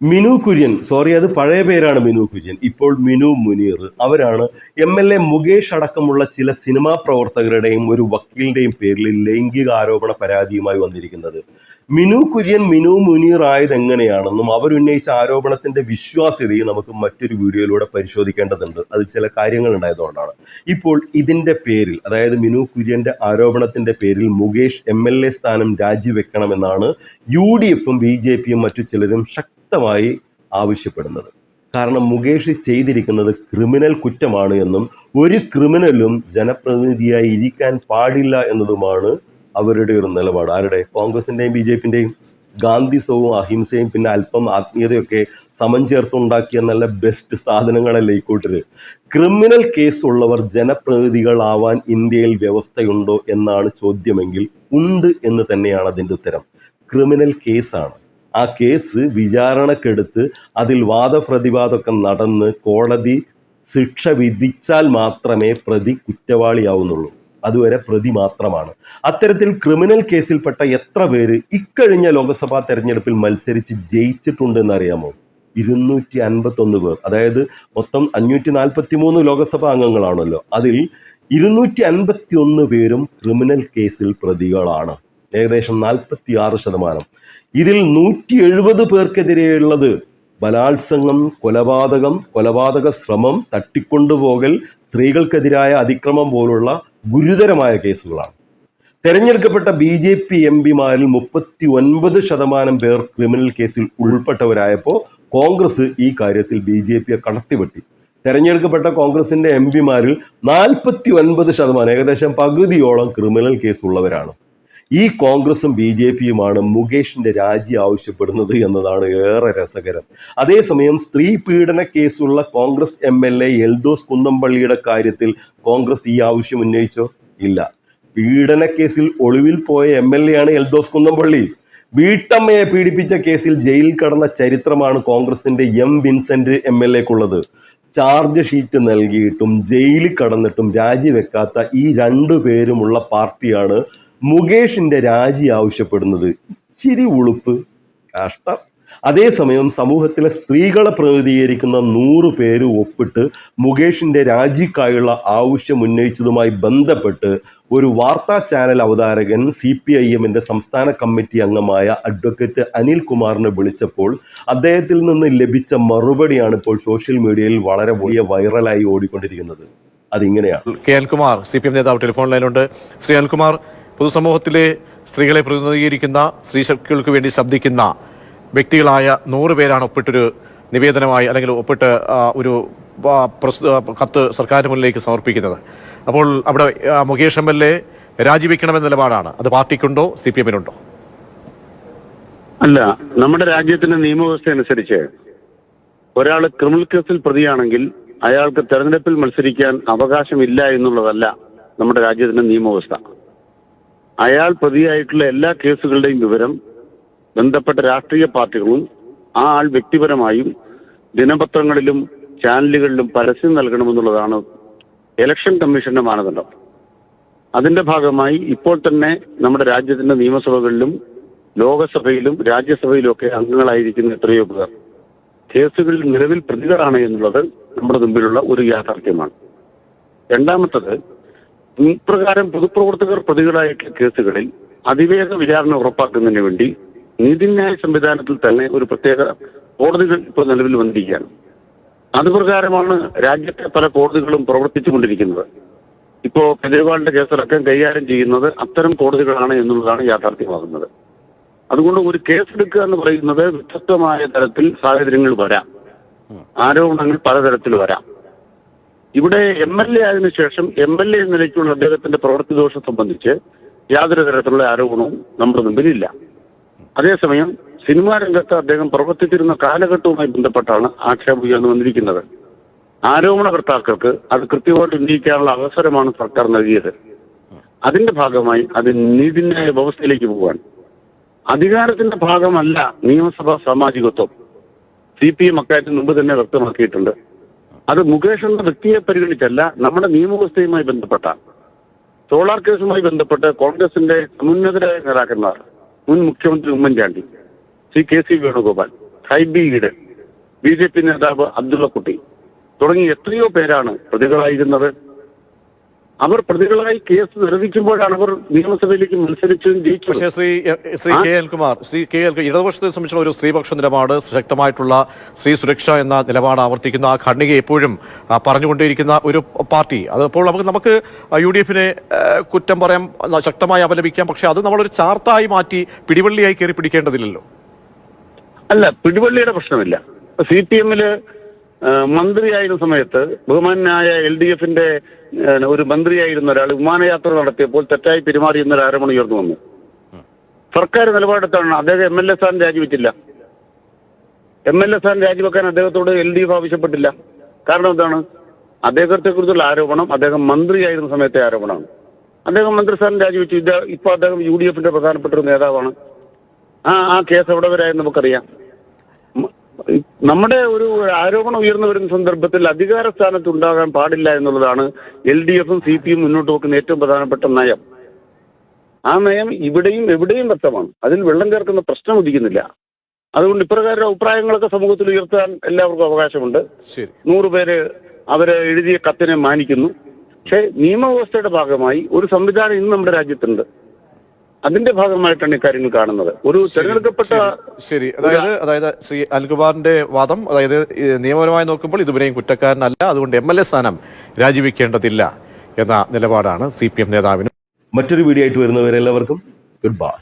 Minu Kurian. Sorry അത് പഴയ പേരാണ് മിനു കുര്യൻ. ഇപ്പോൾ മിനു മുനീർ. അവരാണ് എം എൽ എ മുകേഷ് അടക്കമുള്ള ചില സിനിമാ പ്രവർത്തകരുടെയും ഒരു വക്കീലിന്റെയും പേരിൽ ലൈംഗിക ആരോപണ പരാതിയുമായി വന്നിരിക്കുന്നത്. മിനു കുര്യൻ മിനു മുനീർ ആയത് എങ്ങനെയാണെന്നും അവരുന്നയിച്ച ആരോപണത്തിന്റെ വിശ്വാസ്യതയും നമുക്ക് മറ്റൊരു വീഡിയോയിലൂടെ പരിശോധിക്കേണ്ടതുണ്ട്. അതിൽ ചില കാര്യങ്ങൾ ഉണ്ടായതുകൊണ്ടാണ്. ഇപ്പോൾ ഇതിന്റെ പേരിൽ അതായത് മിനു കുര്യന്റെ ആരോപണത്തിന്റെ പേരിൽ മുകേഷ് എം എൽ എ സ്ഥാനം രാജിവെക്കണമെന്നാണ് യു ഡി എഫും ബി ജെ പിയും മറ്റു ചിലരും ശക്തമായി ആവശ്യപ്പെടുന്നത്. കാരണം മുകേഷ് ചെയ്തിരിക്കുന്നത് ക്രിമിനൽ കുറ്റമാണ് എന്നും ഒരു ക്രിമിനലും ജനപ്രതിനിധിയായി ഇരിക്കാൻ പാടില്ല എന്നതുമാണ് അവരുടെ ഒരു നിലപാട്. ആരുടെ? കോൺഗ്രസിന്റെയും ബി ജെ പിന്റെയും ഗാന്ധിസവും അഹിംസയും പിന്നെ അല്പം ആത്മീയതയൊക്കെ സമം ചേർത്തുണ്ടാക്കിയ നല്ല ബെസ്റ്റ് സാധനങ്ങളല്ലേ ഈ കൂട്ടർ ക്രിമിനൽ കേസുള്ളവർ ജനപ്രതിനിധികളാവാൻ ഇന്ത്യയിൽ വ്യവസ്ഥയുണ്ടോ എന്നാണ് ചോദ്യമെങ്കിൽ ഉണ്ട് എന്ന് തന്നെയാണ് അതിന്റെ ഉത്തരം. ക്രിമിനൽ കേസാണ്. ആ കേസ് വിചാരണക്കെടുത്ത് അതിൽ വാദപ്രതിവാദമൊക്കെ നടന്ന് കോടതി ശിക്ഷ വിധിച്ചാൽ മാത്രമേ പ്രതി കുറ്റവാളിയാവുന്നുള്ളൂ. അതുവരെ പ്രതി മാത്രമാണ്. അത്തരത്തിൽ ക്രിമിനൽ കേസിൽപ്പെട്ട എത്ര പേര് ഇക്കഴിഞ്ഞ ലോക്സഭാ തെരഞ്ഞെടുപ്പിൽ മത്സരിച്ച് ജയിച്ചിട്ടുണ്ടെന്ന് അറിയാമോ ഇരുന്നൂറ്റി അൻപത്തൊന്ന് പേർ. അതായത് മൊത്തം അഞ്ഞൂറ്റി നാൽപ്പത്തി മൂന്ന് ലോക്സഭാ അംഗങ്ങളാണല്ലോ. അതിൽ ഇരുന്നൂറ്റി അൻപത്തി ഒന്ന് പേരും ക്രിമിനൽ കേസിൽ പ്രതികളാണ്. ഏകദേശം നാൽപ്പത്തി ആറ് ശതമാനം. ഇതിൽ നൂറ്റി എഴുപത് പേർക്കെതിരെയുള്ളത് ബലാത്സംഗം കൊലപാതകം കൊലപാതക ശ്രമം തട്ടിക്കൊണ്ടുപോകൽ സ്ത്രീകൾക്കെതിരായ അതിക്രമം പോലുള്ള ഗുരുതരമായ കേസുകളാണ്. തെരഞ്ഞെടുക്കപ്പെട്ട ബി ജെ പി എം പിമാരിൽ മുപ്പത്തി ഒൻപത് ശതമാനം പേർ ക്രിമിനൽ കേസിൽ ഉൾപ്പെട്ടവരായപ്പോൾ കോൺഗ്രസ് ഈ കാര്യത്തിൽ ബി ജെ പിയെ കടത്തിവെട്ടി. തെരഞ്ഞെടുക്കപ്പെട്ട കോൺഗ്രസിന്റെ എം പിമാരിൽ നാൽപ്പത്തി ഒൻപത് ശതമാനം ഏകദേശം പകുതിയോളം ക്രിമിനൽ കേസ് ഉള്ളവരാണ് ഈ കോൺഗ്രസും ബി ജെ പിയുമാണ് മുകേഷിന്റെ രാജി ആവശ്യപ്പെടുന്നത് എന്നതാണ് ഏറെ രസകരം. അതേസമയം സ്ത്രീ പീഡന കേസുള്ള Congress M L A Eldhose കുന്നംപള്ളിയുടെ കാര്യത്തിൽ കോൺഗ്രസ് ഈ ആവശ്യം ഉന്നയിച്ചോ? ഇല്ല. പീഡന കേസിൽ ഒളിവിൽ പോയ എം എൽ എ ആണ് എൽദോസ് കുന്നംപള്ളി. വീട്ടമ്മയെ പീഡിപ്പിച്ച കേസിൽ ജയിലിൽ കടന്ന ചരിത്രമാണ് കോൺഗ്രസിന്റെ എം വിൻസെന്റ് എം എൽ എക്കുള്ളത്. ചാർജ് ഷീറ്റ് നൽകിയിട്ടും ജയിലിൽ കടന്നിട്ടും രാജിവെക്കാത്ത ഈ രണ്ടു പേരുമുള്ള പാർട്ടിയാണ് മുകേഷിന്റെ രാജി ആവശ്യപ്പെടുന്നത്. ഇച്ചിരി ഉളുപ്പ്. കഷ്ടം. അതേസമയം സമൂഹത്തിലെ സ്ത്രീകളെ പ്രതിനിധീകരിക്കുന്ന നൂറ് പേര് ഒപ്പിട്ട് മുകേഷിന്റെ രാജിക്കായുള്ള ആവശ്യം ഉന്നയിച്ചതുമായി ബന്ധപ്പെട്ട് ഒരു വാർത്താ ചാനൽ അവതാരകൻ സി പി ഐ എമ്മിന്റെ സംസ്ഥാന കമ്മിറ്റി അംഗമായ അഡ്വക്കേറ്റ് അനിൽ കുമാറിനെ വിളിച്ചപ്പോൾ അദ്ദേഹത്തിൽ നിന്ന് ലഭിച്ച മറുപടിയാണ് ഇപ്പോൾ സോഷ്യൽ മീഡിയയിൽ വളരെ വലിയ വൈറലായി ഓടിക്കൊണ്ടിരിക്കുന്നത്. അതിങ്ങനെയാണ്. K Alkumar C P M നേതാവ് ടെലിഫോൺ ലൈനുണ്ട് ശ്രീ അൽകുമാർ പൊതുസമൂഹത്തിലെ സ്ത്രീകളെ പ്രതിനിധീകരിക്കുന്ന സ്ത്രീ ശക്തികൾക്ക് വേണ്ടി ശബ്ദിക്കുന്ന വ്യക്തികളായ നൂറ് പേരാണ് ഒപ്പിട്ടൊരു നിവേദനമായി അല്ലെങ്കിൽ ഒപ്പിട്ട് ഒരു കത്ത് സർക്കാരിന് മുന്നിലേക്ക് സമർപ്പിക്കുന്നത്. അപ്പോൾ അവിടെ മുകേഷ് എം എൽ എ രാജിവെക്കണമെന്ന നിലപാടാണ്. അത് പാർട്ടിക്കുണ്ടോ സി പി എമ്മിനുണ്ടോ? അല്ല നമ്മുടെ രാജ്യത്തിന്റെ നിയമവ്യവസ്ഥ അനുസരിച്ച് ഒരാൾ ക്രിമിനൽ കേസിൽ പ്രതിയാണെങ്കിൽ അയാൾക്ക് തെരഞ്ഞെടുപ്പിൽ മത്സരിക്കാൻ അവകാശമില്ല എന്നുള്ളതല്ല നമ്മുടെ രാജ്യത്തിന്റെ നിയമവ്യവസ്ഥ. അയാൾ പ്രതിയായിട്ടുള്ള എല്ലാ കേസുകളുടെയും വിവരം ബന്ധപ്പെട്ട രാഷ്ട്രീയ പാർട്ടികളും ആ ആൾ വ്യക്തിപരമായും ദിനപത്രങ്ങളിലും ചാനലുകളിലും പരസ്യം നൽകണമെന്നുള്ളതാണ് ഇലക്ഷൻ കമ്മീഷന്റെ മാനദണ്ഡം. അതിന്റെ ഭാഗമായി ഇപ്പോൾ തന്നെ നമ്മുടെ രാജ്യത്തിന്റെ നിയമസഭകളിലും ലോകസഭയിലും രാജ്യസഭയിലും ഒക്കെ അംഗങ്ങളായിരിക്കുന്ന എത്രയോ പേർ കേസുകളിൽ നിലവിൽ പ്രതികളാണ് എന്നുള്ളത് നമ്മുടെ മുമ്പിലുള്ള ഒരു യാഥാർത്ഥ്യമാണ്. രണ്ടാമത്തത് ഇപ്രകാരം പൊതുപ്രവർത്തകർ പ്രതികളായിട്ടുള്ള കേസുകളിൽ അതിവേഗ വിചാരണ ഉറപ്പാക്കുന്നതിന് വേണ്ടി നീതിന്യായ സംവിധാനത്തിൽ തന്നെ ഒരു പ്രത്യേക കോടതികൾ ഇപ്പോൾ നിലവിൽ വന്നിരിക്കുകയാണ്. അതുപ്രകാരമാണ് രാജ്യത്തെ പല കോടതികളും പ്രവർത്തിച്ചുകൊണ്ടിരിക്കുന്നത്. ഇപ്പോ കെജ്രിവാളിന്റെ കേസടക്കം കൈകാര്യം ചെയ്യുന്നത് അത്തരം കോടതികളാണ് എന്നുള്ളതാണ് യാഥാർത്ഥ്യമാകുന്നത്. അതുകൊണ്ട് ഒരു കേസെടുക്കുക എന്ന് പറയുന്നത് വ്യത്യസ്തമായ തരത്തിൽ സാഹചര്യങ്ങൾ വരാം. ആരോപണങ്ങൾ പലതരത്തിൽ വരാം. ഇവിടെ എം എൽ എ ആയതിനു ശേഷം എം എൽ എ നിലയ്ക്കുള്ള അദ്ദേഹത്തിന്റെ പ്രവൃത്തി ദോഷം സംബന്ധിച്ച് യാതൊരു തരത്തിലുള്ള ആരോപണവും നമ്മുടെ മുമ്പിലില്ല. അതേസമയം സിനിമാ രംഗത്ത് അദ്ദേഹം പ്രവർത്തിച്ചിരുന്ന കാലഘട്ടവുമായി ബന്ധപ്പെട്ടാണ് ആക്ഷേപം ഉയർന്നു വന്നിരിക്കുന്നത്. ആരോപണകർത്താക്കൾക്ക് അത് കൃത്യമായിട്ട് ഉന്നയിക്കാനുള്ള അവസരമാണ് സർക്കാർ നൽകിയത്. അതിന്റെ ഭാഗമായി അത് നീതിന്യായ വ്യവസ്ഥയിലേക്ക് പോകാൻ അധികാരത്തിന്റെ ഭാഗമല്ല നിയമസഭാ സാമാജികത്വം. സി പി എം അക്കാര്യത്തിന് മുമ്പ് തന്നെ വ്യക്തമാക്കിയിട്ടുണ്ട്. അത് മുകേഷ് എന്ന വ്യക്തിയെ പരിഗണിച്ചല്ല നമ്മുടെ നിയമവ്യവസ്ഥയുമായി ബന്ധപ്പെട്ട. സോളാർ കേസുമായി ബന്ധപ്പെട്ട് കോൺഗ്രസിന്റെ സമുന്നതരായ നേതാക്കന്മാർ മുൻ മുഖ്യമന്ത്രി ഉമ്മൻചാണ്ടി ശ്രീ കെ സി വേണുഗോപാൽ ഹൈബീഡ് ബി ജെ പി നേതാവ് അബ്ദുള്ളക്കുട്ടി തുടങ്ങി എത്രയോ പേരാണ് പ്രതികളായിരുന്നത്. അവർ പ്രതികളായി കേസ് നിർവഹിക്കുമ്പോഴാണ് അവർ നിയമസഭയിലേക്ക് മത്സരിച്ചതും ജയിച്ചത് പക്ഷേ Shri Shri K L Kumar Shri K L ഇടതുപക്ഷത്തെ സംബന്ധിച്ചുള്ള ഒരു സ്ത്രീപക്ഷ നിലപാട് ശക്തമായിട്ടുള്ള സ്ത്രീ സുരക്ഷ എന്ന നിലപാട് ആവർത്തിക്കുന്ന ആ ഖണ്ഡിക എപ്പോഴും പറഞ്ഞുകൊണ്ടിരിക്കുന്ന പറഞ്ഞുകൊണ്ടേയിരിക്കുന്ന ഒരു പാർട്ടി. അതപ്പോൾ നമുക്ക് നമുക്ക് യു ഡി എഫിനെ കുറ്റം പറയാം ശക്തമായി അപലപിക്കാം. പക്ഷെ അത് നമ്മളൊരു ചാർത്തായി മാറ്റി പിടിവള്ളിയായി കയറി പിടിക്കേണ്ടതില്ലല്ലോ. അല്ല പിടിവള്ളിയുടെ പ്രശ്നമില്ല. സി പി എമ്മിൽ മന്ത്രിയായിരുന്ന സമയത്ത് ബഹുമാനായ എൽ ഡി എഫിന്റെ ഒരു മന്ത്രിയായിരുന്ന ഒരാൾ വിമാനയാത്ര നടത്തിയപ്പോൾ തെറ്റായി പെരുമാറി എന്നൊരു ആരോപണം ഉയർന്നു വന്നു. സർക്കാർ നിലപാടെത്താണ് അദ്ദേഹം എം എൽ എ സ്ഥാനം രാജിവെച്ചില്ല. എം എൽ എ സ്ഥാനം രാജിവെക്കാൻ അദ്ദേഹത്തോട് എൽ ഡി എഫ് ആവശ്യപ്പെട്ടില്ല. കാരണം എന്താണ്? അദ്ദേഹത്തെ കുറിച്ചുള്ള ആരോപണം അദ്ദേഹം മന്ത്രിയായിരുന്ന സമയത്തെ ആരോപണമാണ്. അദ്ദേഹം മന്ത്രിസ്ഥാനം രാജിവെച്ചു. ഇപ്പൊ അദ്ദേഹം യു ഡി എഫിന്റെ പ്രധാനപ്പെട്ട ഒരു നേതാവാണ്. ആ ആ കേസ് എവിടെ വരെ ആയെന്ന് നമുക്കറിയാം. നമ്മുടെ ഒരു ആരോപണം ഉയർന്നു വരുന്ന സന്ദർഭത്തിൽ അധികാര സ്ഥാനത്ത് ഉണ്ടാകാൻ പാടില്ല എന്നുള്ളതാണ് എൽ ഡി എഫും സി പി എം മുന്നോട്ട് വെക്കുന്ന ഏറ്റവും പ്രധാനപ്പെട്ട നയം. ആ നയം ഇവിടെയും എവിടെയും വ്യക്തമാണ്. അതിൽ വെള്ളം ചേർക്കുന്ന പ്രശ്നം ഉദിക്കുന്നില്ല. അതുകൊണ്ട് ഇപ്രകാരം അഭിപ്രായങ്ങളൊക്കെ സമൂഹത്തിൽ ഉയർത്താൻ എല്ലാവർക്കും അവകാശമുണ്ട്. നൂറുപേര് അവരെ എഴുതിയ കത്തിനെ മാനിക്കുന്നു. പക്ഷേ നിയമവ്യവസ്ഥയുടെ ഭാഗമായി ഒരു സംവിധാനം ഇന്ന് നമ്മുടെ രാജ്യത്തുണ്ട്. അതിന്റെ ഭാഗമായിട്ടാണ് കാര്യങ്ങൾ കാണുന്നത്. ഒരു തെരഞ്ഞെടുക്കപ്പെട്ട ശരി അതായത് അതായത് ശ്രീ അൽകുമാറിന്റെ വാദം അതായത് നിയമപരമായി നോക്കുമ്പോൾ ഇതുവരെയും കുറ്റക്കാരനല്ല അതുകൊണ്ട് എം എൽ എ സ്ഥാനം രാജിവെക്കേണ്ടതില്ല എന്ന നിലപാടാണ് സി പി എം നേതാവിന്. മറ്റൊരു വീഡിയോ ആയിട്ട് വരുന്നവരെല്ലാവർക്കും ഗുഡ് ബൈ